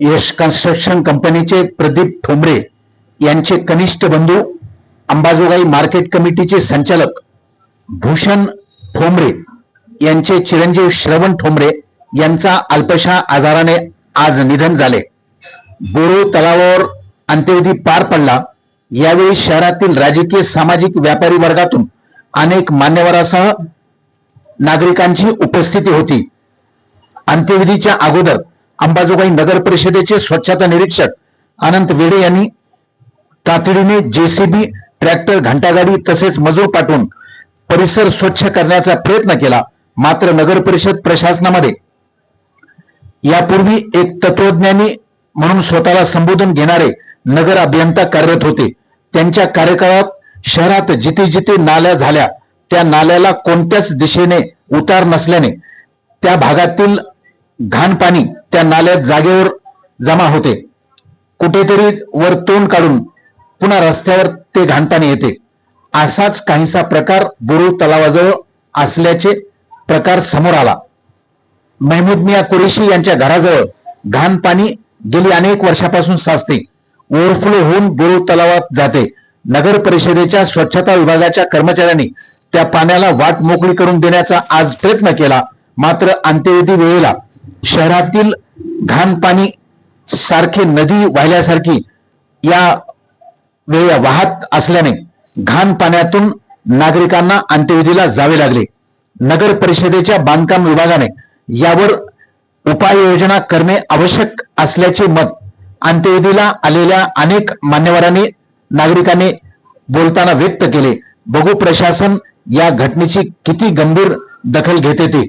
यश construction कंपनीचे प्रदीप ठोंबरे यांचे कनिष्ठ बंधू अंबाजोगाई मार्केट कमिटीचे संचालक भूषण ठोंबरे यांचे चिरंजीव श्रवण ठोंबरे यांचा अल्पशा आजाराने आज निधन झाले. बोरो तलावावर अंत्यविधी पार पडला. यावेळी शहरातील राजकीय सामाजिक व्यापारी वर्गातून अनेक मान्यवरासह नागरिकांची उपस्थिती होती. अंत्यविधीच्या अगोदर अंबाजोगाई नगर परिषदेचे स्वच्छता निरीक्षक अनंत वेडे यांनी तातडीने जेसीबी ट्रॅक्टर घंटागाडी तसेच मजूर पाठवून परिसर स्वच्छ करण्याचा प्रयत्न केला. मात्र नगर परिषद प्रशासनामध्ये यापूर्वी एक तत्वज्ञानी म्हणून स्वतःला संबोधन घेणारे नगर अभियंता कार्यरत होते. त्यांच्या कार्यकाळात शहरात जिथे जिथे नाल्या झाल्या. त्या नाल्याला कोणत्याच दिशेने उतार नसल्याने त्या भागातील घाण पाणी त्या नाल्यात जागेवर जमा होते. कुठेतरी वर तोंड काढून पुन्हा रस्त्यावर ते घाणपाणी येते. असाच काहीसा प्रकार बुरु तलावाजवळ असल्याचे प्रकार समोर आला. महमूद मिया कुरेशी यांच्या घराजवळ घाण पाणी गेली अनेक वर्षापासून साचते. ओव्हरफ्लो होऊन बुरु तलावात जाते. नगर परिषदेच्या स्वच्छता विभागाच्या कर्मचाऱ्यांनी त्या पाण्याला वाट मोकळी करून देण्याचा आज प्रयत्न केला. मात्र अंत्यविधी वेळेला शहरातील घाण पाणी सारखे नदी वाहिल्यासारखी या वेळ वाहत असल्याने घाण पाण्यातून नागरिकांना अंत्यविधीला जावे लागले. नगर परिषदेच्या बांधकाम विभागाने यावर उपाययोजना करणे आवश्यक असल्याचे मत अंत्यविधीला आलेल्या अनेक मान्यवरांनी नागरिकांनी बोलताना व्यक्त केले. बघू प्रशासन या घटनेची किती गंभीर दखल घेते ते